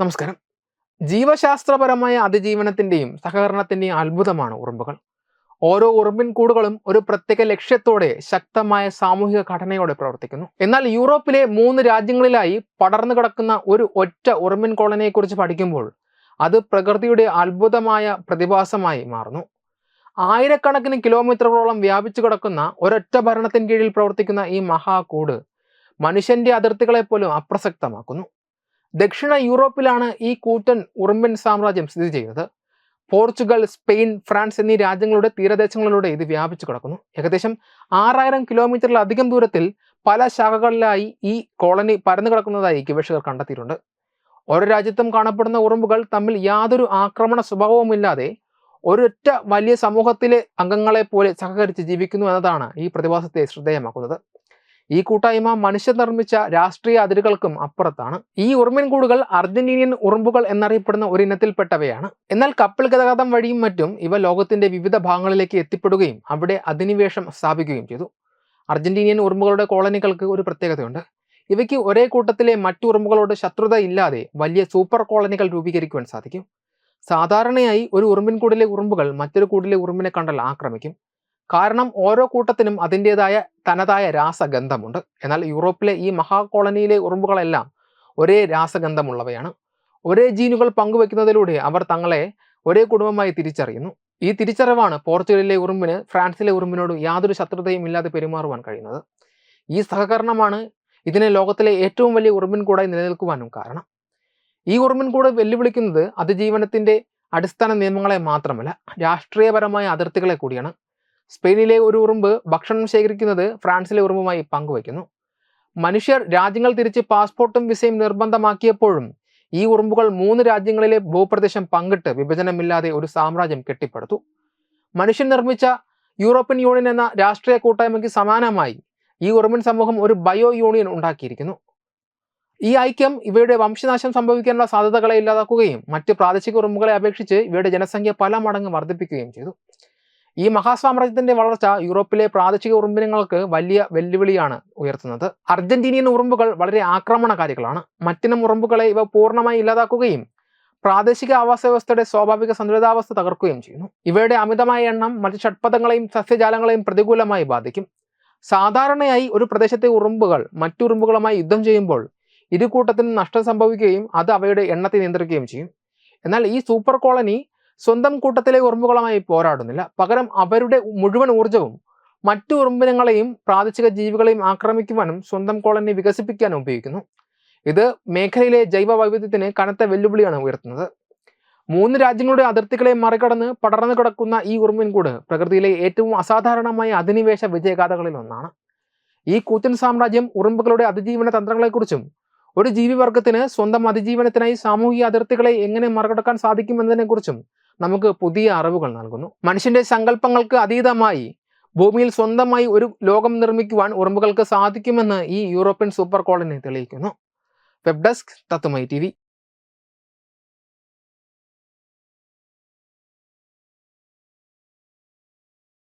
നമസ്കാരം. ജീവശാസ്ത്രപരമായ അതിജീവനത്തിന്റെയും സഹകരണത്തിന്റെയും അത്ഭുതമാണ് ഉറുമ്പുകൾ. ഓരോ ഉറുമ്പിൻ കൂടുകളും ഒരു പ്രത്യേക ലക്ഷ്യത്തോടെ ശക്തമായ സാമൂഹിക ഘടനയോടെ പ്രവർത്തിക്കുന്നു. എന്നാൽ യൂറോപ്പിലെ മൂന്ന് രാജ്യങ്ങളിലായി പടർന്നു കിടക്കുന്ന ഒരു ഒറ്റ ഉറുമ്പിൻ കോളനിയെക്കുറിച്ച് പഠിക്കുമ്പോൾ അത് പ്രകൃതിയുടെ അത്ഭുതമായ പ്രതിഭാസമായി മാറുന്നു. ആയിരക്കണക്കിന് കിലോമീറ്ററുകളോളം വ്യാപിച്ചു കിടക്കുന്ന ഒരൊറ്റ ഭരണത്തിൻ കീഴിൽ പ്രവർത്തിക്കുന്ന ഈ മഹാകൂട് മനുഷ്യന്റെ അതിർത്തികളെ പോലും അപ്രസക്തമാക്കുന്നു. ദക്ഷിണ യൂറോപ്പിലാണ് ഈ കൂറ്റൻ ഉറുമ്പൻ സാമ്രാജ്യം സ്ഥിതി ചെയ്യുന്നത്. പോർച്ചുഗൽ സ്പെയിൻ ഫ്രാൻസ് എന്നീ രാജ്യങ്ങളുടെ തീരദേശങ്ങളിലൂടെ ഇത് വ്യാപിച്ചു കിടക്കുന്നു. ഏകദേശം ആറായിരം കിലോമീറ്ററിലധികം ദൂരത്തിൽ പല ശാഖകളിലായി ഈ കോളനി പരന്നു കിടക്കുന്നതായി ഗവേഷകർ കണ്ടെത്തിയിട്ടുണ്ട്. ഓരോ രാജ്യത്തും കാണപ്പെടുന്ന ഉറുമ്പുകൾ തമ്മിൽ യാതൊരു ആക്രമണ സ്വഭാവവുമില്ലാതെ ഒരൊറ്റ വലിയ സമൂഹത്തിലെ അംഗങ്ങളെ പോലെ സഹകരിച്ച് ജീവിക്കുന്നു എന്നതാണ് ഈ പ്രതിഭാസത്തെ ശ്രദ്ധേയമാക്കുന്നത്. ഈ കൂട്ടായ്മ മനുഷ്യ നിർമ്മിച്ച രാഷ്ട്രീയ അതിരുകൾക്കും അപ്പുറത്താണ്. ഈ ഉറുമ്പിൻ കൂടുകൾ അർജന്റീനിയൻ ഉറുമ്പുകൾ എന്നറിയപ്പെടുന്ന ഒരു ഇനത്തിൽപ്പെട്ടവയാണ്. എന്നാൽ കപ്പൽ ഗതാഗതം വഴിയും മറ്റും ഇവ ലോകത്തിന്റെ വിവിധ ഭാഗങ്ങളിലേക്ക് എത്തിപ്പെടുകയും അവിടെ അധിനിവേശം സ്ഥാപിക്കുകയും ചെയ്തു. അർജന്റീനിയൻ ഉറുമ്പുകളുടെ കോളനികൾക്ക് ഒരു പ്രത്യേകതയുണ്ട്. ഇവയ്ക്ക് ഒരേ കൂട്ടത്തിലെ മറ്റു ഉറുമ്പുകളോട് ശത്രുത ഇല്ലാതെ വലിയ സൂപ്പർ കോളനികൾ രൂപീകരിക്കുവാൻ സാധിക്കും. സാധാരണയായി ഒരു ഉറുമ്പിൻ കൂടിലെ ഉറുമ്പുകൾ മറ്റൊരു കൂടിലെ ഉറുമ്പിനെ കണ്ടാൽ ആക്രമിക്കും. കാരണം ഓരോ കൂട്ടത്തിനും അതിന്റെതായ തനതായ രാസഗന്ധമുണ്ട്. എന്നാൽ യൂറോപ്പിലെ ഈ മഹാകോളനിയിലെ ഉറുമ്പുകളെല്ലാം ഒരേ രാസഗന്ധമുള്ളവയാണ്. ഒരേ ജീനുകൾ പങ്കുവെക്കുന്നതിലൂടെ അവർ തങ്ങളെ ഒരേ കുടുംബമായി തിരിച്ചറിയുന്നു. ഈ തിരിച്ചറിവാണ് പോർച്ചുഗലിലെ ഉറുമ്പിന് ഫ്രാൻസിലെ ഉറുമ്പിനോട് യാതൊരു ശത്രുതയും ഇല്ലാതെ പെരുമാറുവാൻ കഴിയുന്നത്. ഈ സഹകരണമാണ് ഇതിനെ ലോകത്തിലെ ഏറ്റവും വലിയ ഉറുമ്പിൻ കൂടായി നിലനിൽക്കുവാനും കാരണം. ഈ ഉറുമ്പിൻ കൂട് വെല്ലുവിളിക്കുന്നത് അതിജീവനത്തിന്റെ അടിസ്ഥാന നിയമങ്ങളെ മാത്രമല്ല രാഷ്ട്രീയപരമായ അതിർത്തികളെ കൂടിയാണ്. സ്പെയിനിലെ ഒരു ഉറുമ്പ് ഭക്ഷണം ശേഖരിക്കുന്നത് ഫ്രാൻസിലെ ഉറുമ്പുമായി പങ്കുവയ്ക്കുന്നു. മനുഷ്യർ രാജ്യങ്ങൾ തിരിച്ച് പാസ്പോർട്ടും വിസയും നിർബന്ധമാക്കിയപ്പോഴും ഈ ഉറുമ്പുകൾ മൂന്ന് രാജ്യങ്ങളിലെ ഭൂപ്രദേശം പങ്കിട്ട് വിഭജനമില്ലാതെ ഒരു സാമ്രാജ്യം കെട്ടിപ്പടുത്തു. മനുഷ്യൻ നിർമ്മിച്ച യൂറോപ്യൻ യൂണിയൻ എന്ന രാഷ്ട്രീയ കൂട്ടായ്മയ്ക്ക് സമാനമായി ഈ ഉറുമ്പൻ സമൂഹം ഒരു ബയോ യൂണിയൻ ഉണ്ടാക്കിയിരിക്കുന്നു. ഈ ഐക്യം ഇവയുടെ വംശനാശം സംഭവിക്കാനുള്ള സാധ്യതകളെ ഇല്ലാതാക്കുകയും മറ്റ് പ്രാദേശിക ഉറുമ്പുകളെ അപേക്ഷിച്ച് ഇവയുടെ ജനസംഖ്യ പല മടങ്ങ് വർദ്ധിപ്പിക്കുകയും ചെയ്തു. ഈ മഹാസാമ്രാജ്യത്തിന്റെ വളർച്ച യൂറോപ്പിലെ പ്രാദേശിക ഉറുമ്പിനങ്ങൾക്ക് വലിയ വെല്ലുവിളിയാണ് ഉയർത്തുന്നത്. അർജന്റീനിയൻ ഉറുമ്പുകൾ വളരെ ആക്രമണകാരികളാണ്. മറ്റിനം ഉറുമ്പുകളെ ഇവ പൂർണമായി ഇല്ലാതാക്കുകയും പ്രാദേശിക ആവാസ വ്യവസ്ഥയുടെ സ്വാഭാവിക സന്തുലിതാവസ്ഥ തകർക്കുകയും ചെയ്യുന്നു. ഇവയുടെ അമിതമായ എണ്ണം മറ്റ് ഷഡ്പഥങ്ങളെയും സസ്യജാലങ്ങളെയും പ്രതികൂലമായി ബാധിക്കും. സാധാരണയായി ഒരു പ്രദേശത്തെ ഉറുമ്പുകൾ മറ്റുറുമ്പുകളുമായി യുദ്ധം ചെയ്യുമ്പോൾ ഇരു കൂട്ടത്തിനും നഷ്ടം സംഭവിക്കുകയും അത് അവയുടെ എണ്ണത്തെ നിയന്ത്രിക്കുകയും ചെയ്യും. എന്നാൽ ഈ സൂപ്പർ കോളനി സ്വന്തം കൂട്ടത്തിലെ ഉറുമ്പുകളുമായി പോരാടുന്നില്ല. പകരം അവരുടെ മുഴുവൻ ഊർജവും മറ്റു ഉറുമ്പിനങ്ങളെയും പ്രാദേശിക ജീവികളെയും ആക്രമിക്കുവാനും സ്വന്തം കോളനി വികസിപ്പിക്കാനും ഉപയോഗിക്കുന്നു. ഇത് മേഖലയിലെ ജൈവ വൈവിധ്യത്തിന് കനത്ത വെല്ലുവിളിയാണ് ഉയർത്തുന്നത്. മൂന്ന് രാജ്യങ്ങളുടെ അതിർത്തികളെ മറികടന്ന് പടർന്നു കിടക്കുന്ന ഈ ഉറുമ്പിൻകൂട് പ്രകൃതിയിലെ ഏറ്റവും അസാധാരണമായ അധിനിവേശ വിജയഗാഥകളിൽ ഒന്നാണ്. ഈ കൂറ്റൻ സാമ്രാജ്യം ഉറുമ്പുകളുടെ അതിജീവന തന്ത്രങ്ങളെക്കുറിച്ചും ഒരു ജീവിവർഗത്തിന് സ്വന്തം അതിജീവനത്തിനായി സാമൂഹിക അതിർത്തികളെ എങ്ങനെ മറികടക്കാൻ സാധിക്കുമെന്നതിനെക്കുറിച്ചും നമുക്ക് പുതിയ അറിവുകൾ നൽകുന്നു. മനുഷ്യന്റെ സങ്കല്പങ്ങൾക്ക് അതീതമായി ഭൂമിയിൽ സ്വന്തമായി ഒരു ലോകം നിർമ്മിക്കുവാൻ ഉറുമ്പുകൾക്ക് സാധിക്കുമെന്ന് ഈ യൂറോപ്യൻ സൂപ്പർ കോളനി തെളിയിക്കുന്നു. വെബ് ഡെസ്ക് തത്തുമൈ ടി